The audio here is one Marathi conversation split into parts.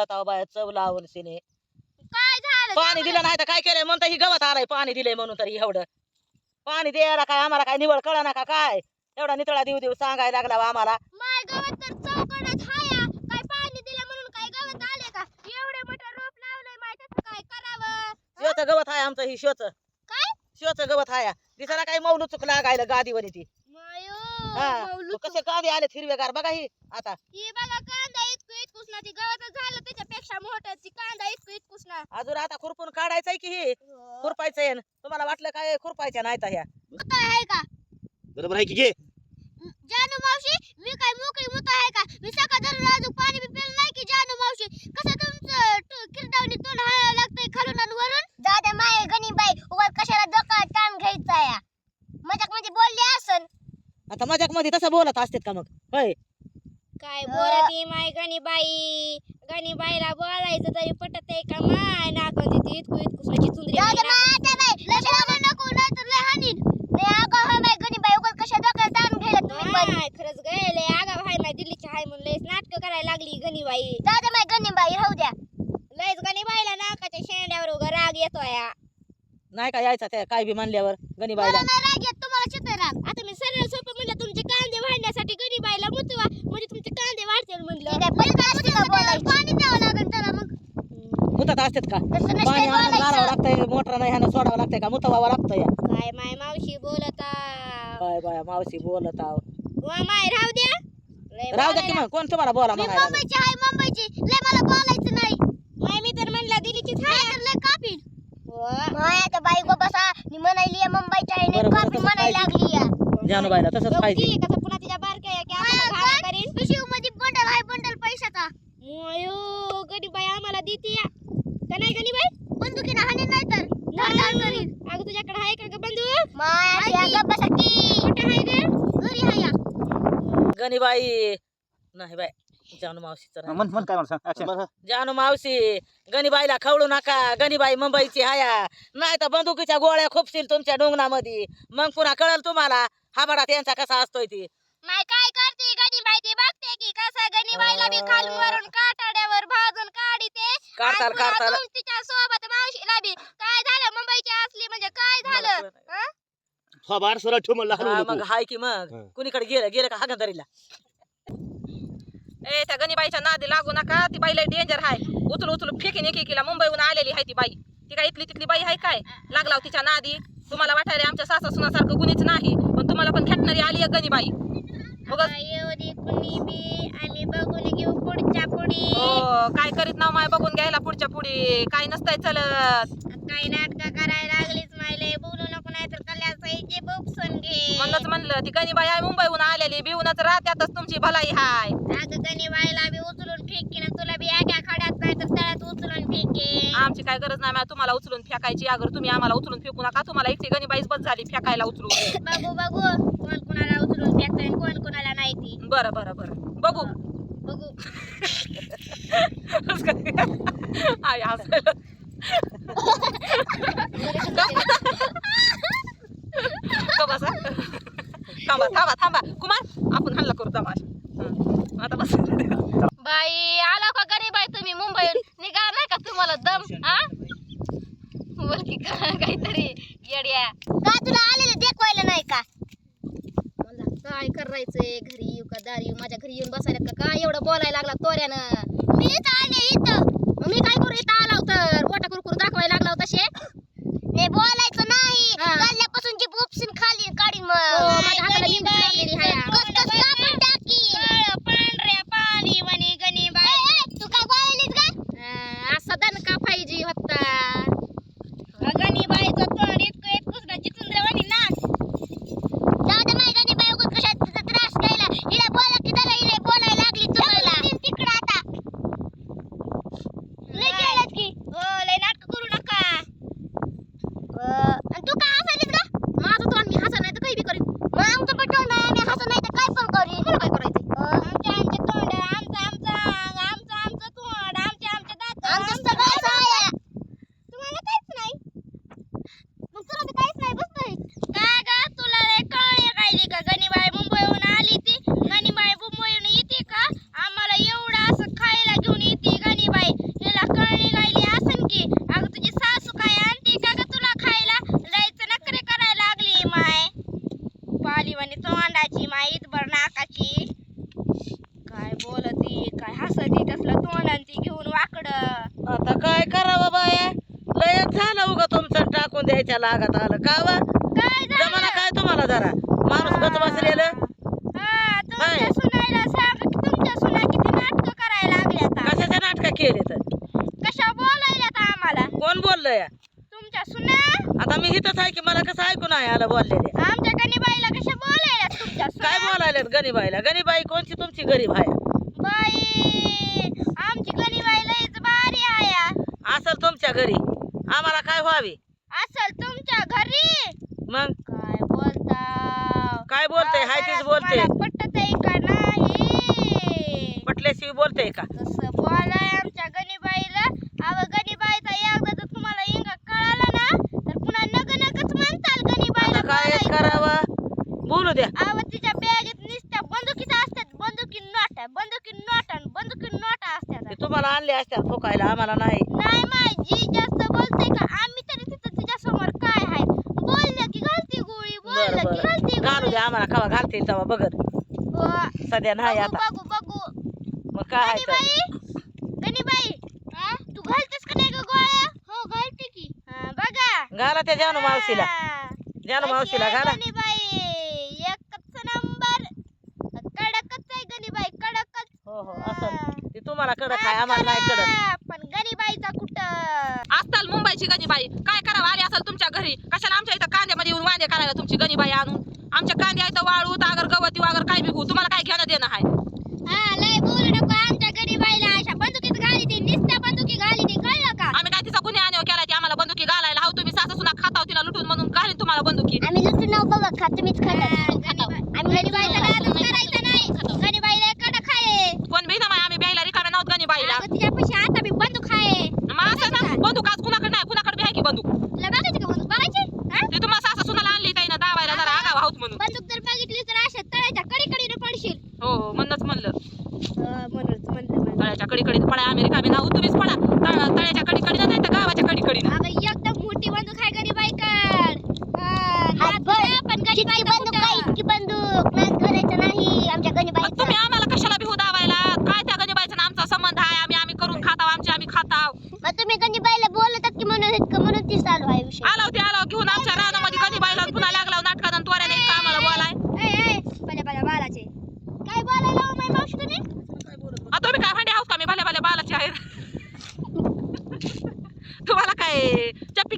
बोलत आहो बाया चव लावून सिने काय झालं? पाणी दिलं नाही तर काय केलंय? म्हणता ही गवत आलाय पाणी दिलंय म्हणून तरी एवढं. पाणी द्यायला काय आम्हाला काय निवड कळा ना का काय? एवढा नितळा देऊ देऊ सांगायला लागला बा आम्हाला. माय गवत तर चौकडत हाया. काय पाणी दिलं म्हणून काय गवत आले का? एवढे मोठं रोप लावलंय माय त्याचं काय करावं? शिवचं गवत आहे आमचं ही शिवचं काय? शिवचं गवत आहे दिसायला काही मौलू चुक लागायला गादीवर ती. मायो हा. मौलू तो कसे गादी आले हिरवेगार बघा ही. आता. ही बघा कांदा इतकू इतकुस ना ती गवत झालं त्याच्यापेक्षा मोठं ती कांदा इतकू इतकुस ना. अजून आता खुरपून काढायचंय की हे? खुरपायचंय न. तुम्हाला वाटलं काय खुरपायच्या नाही ह्या? मुतं आहे का? बरोबर आहे की घे. जानू मावशी मी काय मोकळी मुत आहे का? मी सकाळ धरून अजून पाणी बी पिलं नाही की जानू मावशी. कसं तुमचं किरडावणी तोंड हाळायला लागतंय खालून आणि वरून? दादा माय गणी बाई उगाच कशाला डोका ताण घ्यायचा या? मजाक म्हणजे बोलली असन? आता मजाकमध्ये तसं बोलत असतात का मग? होय. काय बोलती माय गणी बाई गणी बाईला बोलायचं तरी पटत आहे का माय? नाकं तिथे इतकू इतकू सची चुंदरी आता. बाई. नको लय हानीन. लय बाई गणी बाई उगाच कशा डोक्याला ताण घ्यायला तुम्ही पण. खरंच गेले आगा भाई माय दिल्लीची हाय म्हणून लयच नाटक करायला लागली गणी बाई दादा माय गणी बाई राहू द्या. लयच गणी बाईला नाकाच्या शेंड्यावर उगा राग येतोय. नाही का यायचा त्या काय बी म्हणल्यावर गणीबाईला. मला नाही राग येत तुम्हाला चित्र राग. आता मी सरळ सोपं म्हणलं तुमचे बाईला मुतवा म्हणजे तुमचे कांदे वाढतील म्हणलं. पाणी द्यावं लागेल त्याला मग. मुतात असतात का? तसं नसतंय पाणी आणून बोलायचं. लागतंय मोटर नाही ह्यानं सोडावं लागतंय का? मुतवावं लागतंय. काय माय मावशी बोलता काय बाया मावशी बोलत आहो. वा माय राहू द्या. लय राहू द्या की बोलायला- मग कोण तुम्हाला बोला मी म्हणायला? मुंबईची आहे मुंबईची. लय मला बोलायचं नाही. माय मी तर म्हणला आहे. तर लय कापीन माय आता बाई गो बसा. मी म्हणायली मुंबईची आहे. बरं, नाही बरं, कापीन तसंच म्हणायला पाहिजे. लागली या. जानूबाईला तसंच पाहिजे कसं पुन्हा तिच्या बारक्या या की आम्हाला घाण करीन पिशवी मध्ये बंडल आहे बंडल पैशाचा मोयो गणीबाई आम्हाला देते या का नाही गणीबाई बंदुकीनं हानी नाही तर धाड करीन अगं तुझ्याकडे आहे का ग बंदूक माय या बसा की कुठे आहे ग घरी आहे या गणीबाई नाही बाय जानू नाही. काय मावशी गणीबाईला खवळू नका गणीबाई मुंबईची हाया नाही तर बंदुकीच्या गोळ्या खोपशील तुमच्या डोंगणामध्ये मग पुन्हा कळल तुम्हाला हाबडा त्यांचा कसा असतोय ती माय काय करते गणीबाई ती बघते की कसा गणीबाईला बी खालून वरून काटाड्यावर भाजून काढीते काढताल काढताल तिच्या सोबत मावशीला बी काय झालं मुंबईची असली म्हणजे काय झालं बार सरळ ठेव म्हणलं हा, हलवू मग नको. हाय की मग. हं. कुणीकडे गेलं? गेलं का हागंदरीला? ए त्या गणीबाईच्या नादी लागू नका. ती बाई लय डेंजर आहे उचल उचल फेकीन एकेकीला. मुंबईहून आलेली आहे ती बाई. ती काय इथली तिथली बाई आहे काय? लागलाव तिच्या नादी. तुम्हाला वाटायला आमच्या सासा सुनासारखं कुणीच नाही. पण तुम्हाला पण भेटणारी आली आहे गणीबाई. उगाच आता येऊ दे कुणी बी आम्ही बघून घेऊ पुढच्या पुढी. हो काय करीत नाव माय बघून घ्यायला पुढच्या पुढे? काय नसतंय चलत. काही नाटक करायला लागलीच मायले बोलू घे. म्हणूनच म्हणलं ती गणीबाई आहे मुंबईहून आलेली बिवूनच राहत्यातच तुमची भलाई हाय. अगं गणीबाईला बी उचलून फेकीन तुला बी एका खड्यात नाही तर तळ्यात उचलून फेके आमची काय गरज नाही तुम्हाला उचलून फेकायची अगर तुम्ही आम्हाला उचलून फेकू नका तुम्हाला एकटी गणीबाईच बस झाली फेकायला उचलून. बघू बघू कोण कोणाला उचलून फेकतोय आणि कोण कोणाला नाही ती. बरं बरं बरं. बघू. बघू. आई हसायला. बसा थांबा. थांबा थांबा कुमार आपण हल्ला करू तमाशा आता बस. बाई आला का गरीब आहे तुम्ही? मुंबईहून. निघा नाही का तुम्हाला दम हा बोल की का काहीतरी येड्या का तुला आलेलं देखवायला नाही का मला काय करायचंय घरी येऊ का दारी येऊ माझ्या घरी येऊन बसायला का काय एवढं बोलायला लागला तोऱ्यानं मी इथं आले इथं मग मी काय करू इथं आला होतं पोटा कुरकुर दाखवायला लागला होता शे हे बोलायचं नाही काढल्यापासून जी उपसून खाली काढीन मग माझ्या हाताला लिंबू लागलेली हाय कस कस कापून टाकीन पांढऱ्या पाणी म्हणे गणी बाई तू काय बोलायलीस का असा दणका पाहिजे होता गणी बाईचं तोंड इतकं इतकंच ना जितेंद्रवाणी ना दादा माय गणी बाई उगाच कशात तुझा त्रास द्यायला हिला बोला की जरा हिला बोलायला लागली तुम्हाला तिकडं आता लय केलं की त्याच्या लागात आलं. का वा? काय झालं? जमाना काय तुम्हाला जरा? माणूस गच बसलेलं? हा, काय? सुनायला सांग की तुमच्या सुना किती नाटकं करायला लागल्या आता. कशाच्या नाटका केले तर कशा बोलायल्यात आम्हाला? कोण बोललंय? तुमच्या सुना? आता मी इथंच आहे की मला कसं ऐकून आहे आलं बोललेले. आमच्या गणीबाईला कशा बोलायल्यात तुमच्या काय सुना बोलायलेत गणीबाईला? गणीबाई कोणची? तुमची गरीब आहे. बाई आमची गणीबाई लईच भारी आहे. असल तुमच्या घरी. आम्हाला काय व्हावी? तुमच्या घरी? मग? काय बोलता काय बोलते हाय तीच बोलते पटत आहे का नाही? पटल्याशिवाय बोलते का? कसं बोलाय आमच्या गणीबाईला. अव गणीबाईचा एकदा जर तुम्हाला इंगा कळाला ना? तर पुन्हा नग नगच म्हणताल गणीबाईला काय. करावं? बोलू द्या. अव तिच्या बॅगेत नुसत्या बंदुकीच्या असतात बंदुकी नोटा बंदुकी नोटा आणि बंदुकी नोटा असतात तुम्हाला आणले असत्या ठोकायला आम्हाला नाही नाही माय जी जास्त बोलते का आम्ही तरी तिथं तिच्या समोर काय आहे बोललं की घालती गोळी बरं बोललं की घालती बरं घालू गोळी द्या आम्हाला खावा बघत हो. सध्या नाही बघू आता. बघू बघू. मग काय आहे तर. गणीबाई गणीबाई तू घालतेस का नाही ग गोळ्या? हो घालते की. बघा. घाला त्या जानू मावशीला. हा. जानू कशी मावशीला आहे घाला. गणीबाई. एकच नंबर. कडकच आहे गणीबाई कडकच. हो हो असं. ते तुम्हाला कडक आहे आम्हाला नाही कडक. हा, पण गणीबाईचा कुठं? असताल मुंबईची गणीबाई. काय करावं? आली असेल तुमच्या घरी. कशाला आमच्या इथं कांद्यामध्ये येऊन वांदे करायला तुमची गणीबाई आणून आमच्या कांद्या इथं वाळू तागर गवती वागर काय बी हो तुम्हाला काय घेणं देणं आहे हा लय बोलू नको आमच्या गणीबाईला अशा बंदुकीत घाली ती निस्त्या बंदुकी घाली ती कळलं का आम्ही काय तिचा गुन्हे आणीव केला ती आम्हाला बंदुकी घालायला हाव तुम्ही सासू सुना खाताव तिला लुटून म्हणून घालीन तुम्हाला बंदुकी आम्ही लुटून नाव बघा खा तुम्हीच खाता आम्ही गणीबाईचा नादच करायचा नाही गणीबाईला कडक आहे कोण बी ना माय आम्ही ब्यायला रिकाम्या नव्हत गणीबाईला अगं तिच्यापाशी आता बी बंदूक आहे मग असं ना बंदूक आज कुणाकडे नाही कुणाकडे बी आहे की बंदूक तुला बघायची का बंदूक बघायची हा? ते तुम्हाला सासू सुनाला आणली काही ना दावायला जरा आगाव आहोत म्हणून बंदूक जर बघितली तर अशा तळ्याच्या कडीकडीने पडशील हो हो म्हणूनच म्हणलं म्हणूनच म्हणलं तळ्याच्या कडे कडे पळा आम्ही रिकामे नाव तुम्हीच पळा. तळ- तळ्याच्या कडे कडे नाही तर गावाच्या कडे कडे अगं एकदम मोठी बंदूक आहे गणीबाईकड पण गणीबाई बंदूक आहे इतकी बंदूक नाच करायचं नाही आमच्या मग तुम्ही आम्हाला कशाला बिहू दावायला काय त्या गणीबाईचा आणि आमचा संबंध आहे आम्ही आम्ही करून खाताव आमचे आम्ही खाताव मग तुम्ही गणीबाईला बोलतात की म्हणून इतकं म्हणून ती चालू आहे विषय आलाव ते आलाव घेऊन आमच्या रानामध्ये गणीबाईला पुन्हा लागलाव नाटकानं त्वऱ्याने इतकं आम्हाला बोलाय भल्या भल्या बालाचे काय बोलायला हो माय मावशी तुम्ही आता तुम्ही काय भांडे आहोत का मी भल्या भल्या बालाची आहे तुम्हाला काय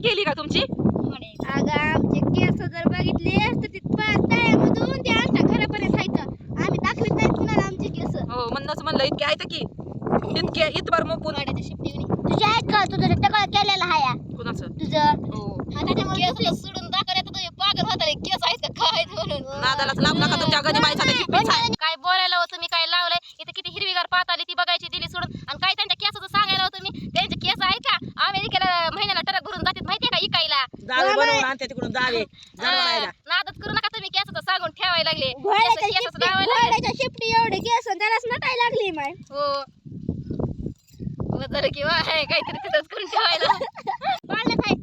केली का तुमची? अगं आमचे केस जर बघितले तर ते पाच तळ्यामधून ते आमच्या घरापर्यंत आहेत. आम्ही दाखवित नाही कुणाला आमचे केस. हो म्हणूनच म्हणलं इतके आहेत की. इतके इतभर मोपून तुझे आहेत का तुझं टकळ केलेलं हाया कुणाचं? तुझं. हो. सोडून दाखवण्यात तुझे पागल होता केस आहेत का? काय म्हणून? नादालाच लागू नका तुमच्या गणीबाईचा ते हिप्पीच आहे काय बोलायला हो तुम्ही काय लावलंय इथे किती हिरवीगार पात आली ती बघायची दिली सोडून आणि काय त्यांच्या केसाचं सांगायला हो तुम्ही त्यांचे केस आहे का अमेरिकेला महिन्याला टरक भरून जातात माहितीये का इकायला जावे बनवून आणते तिकडून जावे जनावरायला नादच करू नका तुम्ही केसाचं सांगून ठेवायला लागले केस- केसाचं लावायला लागले. शिफ्टी एवढे केस त्यालाच नटायला लागली माय हो बदल किंवा आहे काहीतरी तिथंच करून ठेवायला पाळलं काय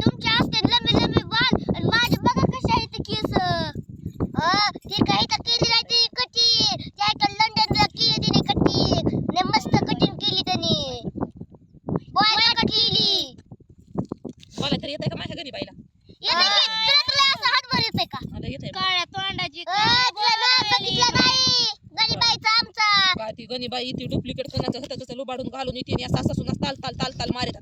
तुमच्या असते लंबे लंबे बाल आणि माझे बघा कशा आहेत केस अ, ते काही तर केली नाही ती कटिंग त्या एका लंडनला केली तिने कटिंग लय मस्त कटिंग केली त्याने बॉय कट केली मला तरी येतंय का माझ्या गणीबाईला येते की? तुला तुला असं हातभर येते का आता येतंय काळ्या तोंडाची अ, तुला नाव बघितलं नाही गणिबाईचा आमचा काय ती गणीबाई ती डुप्लिकेट कोणाचं होतं लुबाडून घालून येते सासून ताल ताल ताल ताल मारित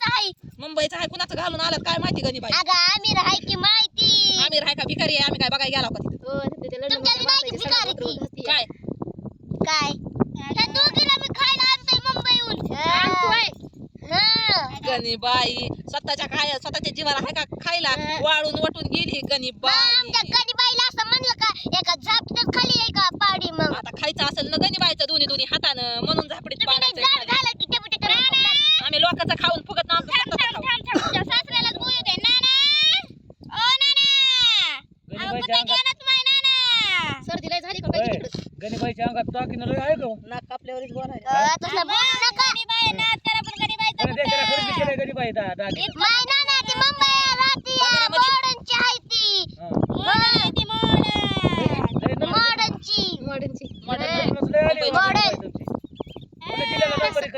काही मुंबईचा आहे. कुणाचं घालून आलं? काय माहिती गणीबाई? अगं आमिर आहे की माहिती? आम्ही राहाय का भिकारी आहे? आम्ही काय बघायला गेला भिकारी की काय? काय? ह्या दोघीला मी खायला आणतोय मुंबईहून. आणतोय. गणीबाई स्वतःच्या काय स्वतःच्या जीवाला आहे का खायला? वाळून वटून गेली आमच्या गणीबाई गणिबाईला असं म्हणलं का एका झापटच खाली आहे का पाडी मग आता खायचं असेल ना गणीबाईचं दोन्ही दोन्ही हातानं म्हणून झापडीत तुम्ही नाही पाडायचं जाड झालं की टेबुटे करून आम्ही लोकांचं खाऊन फुगत ना आमचं स्वतःचं खाऊन. तुमच्या सासऱ्यालाच बोलू दे. नाना! ओ नाना! अहो, गणीबाईच्या कुठे अंगात गेलात माय नाना? सर्दी लय झाली का काय होय, तिकडं? गणीबाईच्या अंगात टाकीनं लय आहे का नाक कापल्यावरच बोलायला अ, तसं बोलू नका. त्याला पण गणिबाईचं अरे देशाला खरेदी केलंय गणीबाई दा- दागिने. माय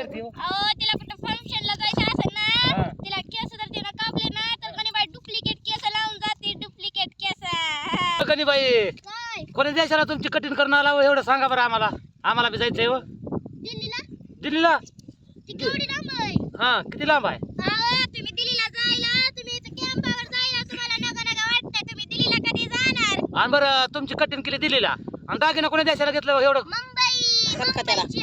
तिला कुठं फंक्शनला जायचं असेल ना तिला केस जर तिला कापले ना तर म्हणे बाई डुप्लिकेट केस लावून जाते डुप्लिकेट केस. हा. बाई? कोणी देशाला तुमची कठीण करणं आला हो, एवढं सांगा बरं आम्हाला. आम्हाला बी जायचंय हो. दिल्लीला? हा किती लांब आहे? तुम्ही तुम्ही दिल्लीला कधी जाणार? आणि बरं तुमची कठीण केली दिल्लीला. आणि दागिना कोणी देशाला घेतलं हो, एवढं?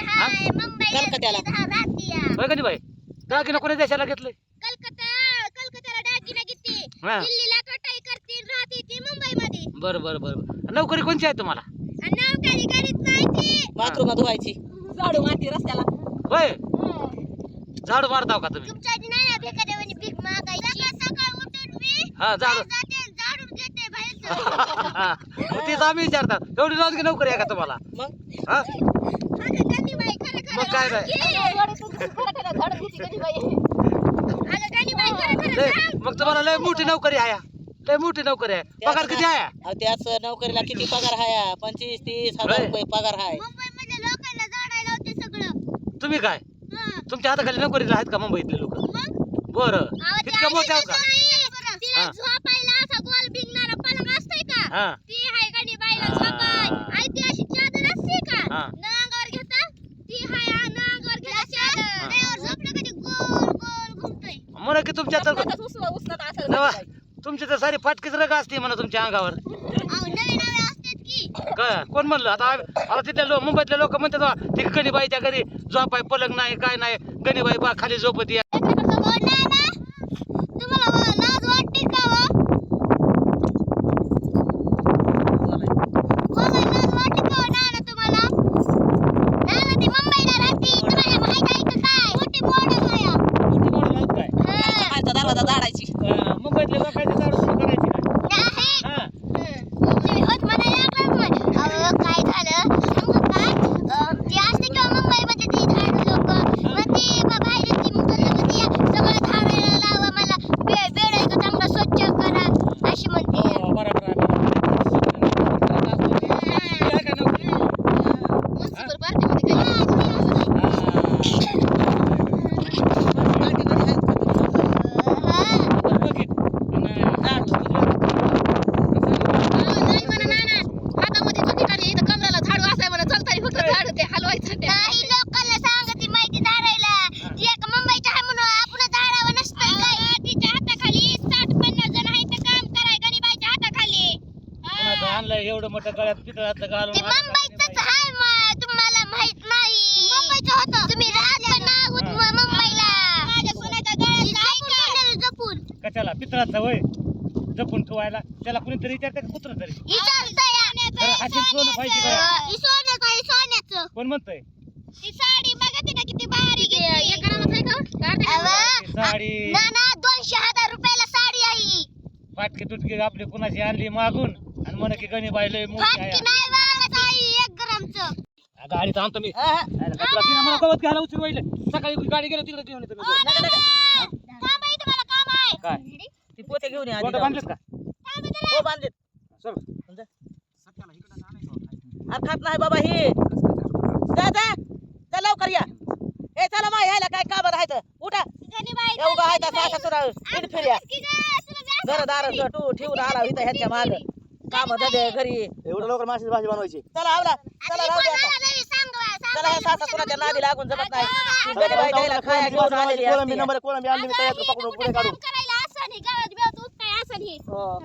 हाय कलकत्त्याला. राहतीया होय गणीबाई दागिना कोणी देशाला घेतलंय. कलकत्ता दागिना हा. दिल्लीला कटाई करते राहते ती मुंबईमध्ये. बरं बरं बरं बरं. नोकरी कोणची आहे तुम्हाला? आणि नोकरी करीत नाही ती बाथरूम धुवायची. झाडू मारती रस्त्याला. होय. झाडू मारताव का तुम्ही? तुमच्या आधी नाही ना भिकाऱ्यावानी भीक मागायची? सकाळ सकाळ उठून मी हा झाडू. जाते झाडून घेते बाहेरचं मग तीच आम्ही विचारतात. एवढी रोजगी नोकरी आहे का तुम्हाला? मग? हा? अगं मग काय नाही मग तुम्हाला लय मोठी नोकरी आहे. लय मोठी नोकरी आहे. पगार किती आहे? अहो, त्याच नोकरीला किती पगार हाय पंचवीस तीस हजार होय. रुपये पगार हाय लोकांना होते सगळं. तुम्ही काय? हं. तुमच्या हाताखाली नोकरीला आहेत का मुंबईतले लोक? मग? बरं. अहो, ते इतक्या मोठ्या का? नाही. तिला हा. झोपायला असा गोल बिंगणारा पलंग असतोय का? हा. ती हाय हा. झोपाय? आई ती अशी चादर असते का? हा. न अंगावर घेता ती हाय आ, न अंगावर घेता चादर त्यावर झोपलं कधी गोल गोल घुमतोय म्हणा की तुमच्या तर असेल नवा. तुमची तर सारी फाटकीच रग असते म्हणा तुमच्या अंगावर. अहो नवे नवे असतात की. काय कोण म्हणलं? आता आम्ही- आता तिथले लोक मुंबईतले लोक म्हणतात "वा, ती गणीबाईच्या घरी झोपाय पलंग नाही काय नाही. गणीबाई बा खाली झोपती ओ नाना तुम्हाला व- लाज वाटते का व? ओ बाई, लाज वाटते का व नाना तुम्हाला नाना ती मुंबईला राहते तुम्हाला माहीत आहे का काय मोठी मॉडेल आहे मोठी मॉडेल आहेत काय हं. माणसं दरवाजा झाडायची अं, मुंबईतले लोकांची दारू सुरू करायची नाही नाही हा तुम्ही होत म्हणायला लागलात मग. अहो, काय झालं सांगू का अं, ती असते का मुंबईमध्ये ती झाड लोक मग ती ब- बाहेर ती मुलं म्हणते सगळं झाडायला लावा मला बे बेड आहे का चांगलं स्वच्छ करा अशी म्हणते हो, बरोबर आहे, बरोबर आहे. ती आहे का नोकरी? मस्त पार्टीमध्ये काही बरं, बघीत. आणि नाही म्हणा नाना हातामध्ये चुकी काढली इथं कमराला झाडू असाय म्हणा चलतानी फक्त झाडू ते हलवायचं ते काही लोकांना सांगते माहिती झाडायला ती एक मुंबईची आहे म्हणून आपण झाडावं नसतं काय तिच्या हाताखाली साठ पन्नास जण आहेत तर काम कराय गणीबाईच्या हाताखाली कोणाचं आणलंय एवढं मोठं गळ्यात पितळाचं घालून ते मुंबईचंच आहे मा- तुम्हाला माहीत नाही. मुंबईचं होतं. तुम्ही राहत पण नाही आहोत म- मुंबईला. माझ्या सोन्याच्या गळ्यात जपून कशाला? पितळाचं होय जपून ठेवायला? त्याला कुणीतरी विचारते का कुत्र तरी? सोनं पाहिजे का? ही सोन्याचं आहे सोन्याचं. कोण म्हणतंय? ती साडी बघा किती भारी साडी. ना ना दोनशे हजार रुपयाला साडी आहे. फाटकी तुटकी आपली कुणाची आणली मागून? म्हण की गणीबाई लय मोठी आहे. ग्रामचं. गाडीत आणतो मी हा, हा. अरे, कसला तिनं मला गवत घ्यायला उचलून वहिले सकाळी गाडी गेलो तिकडे घेऊन येतो मी. गवत. काम काय? ती पोते घेऊन ये आधी गोटं. बांधलेत का? हो बांधलेत. सर अरे खात नाही बाबा हे. जा जा. जा लवकर या. ए चला मा यायला काय का बरं राहायचं उठा. एवढं आहे सुना फिर फिर्या की गं, तुला जास्त घर दार टू ठेवून आला इथं ह्यांच्या माग. काम धंदे घरी? एवढं लवकर माशाची भाजी बनवायची. चला आवला चला राहू दे कोण आता. मला नवी सांगवा, चला सांगायला सासा सुनाच्या नादी लागून जमत नाही. ती गरीबाई द्यायला खाया घेऊन आलेली कोळंबी असते. नंबर कोळंबी आणली मी तयार पकडून ही पुढे कुठं काढू? काम करायला असं नाही गावात बिवात काय असं नाही. हो.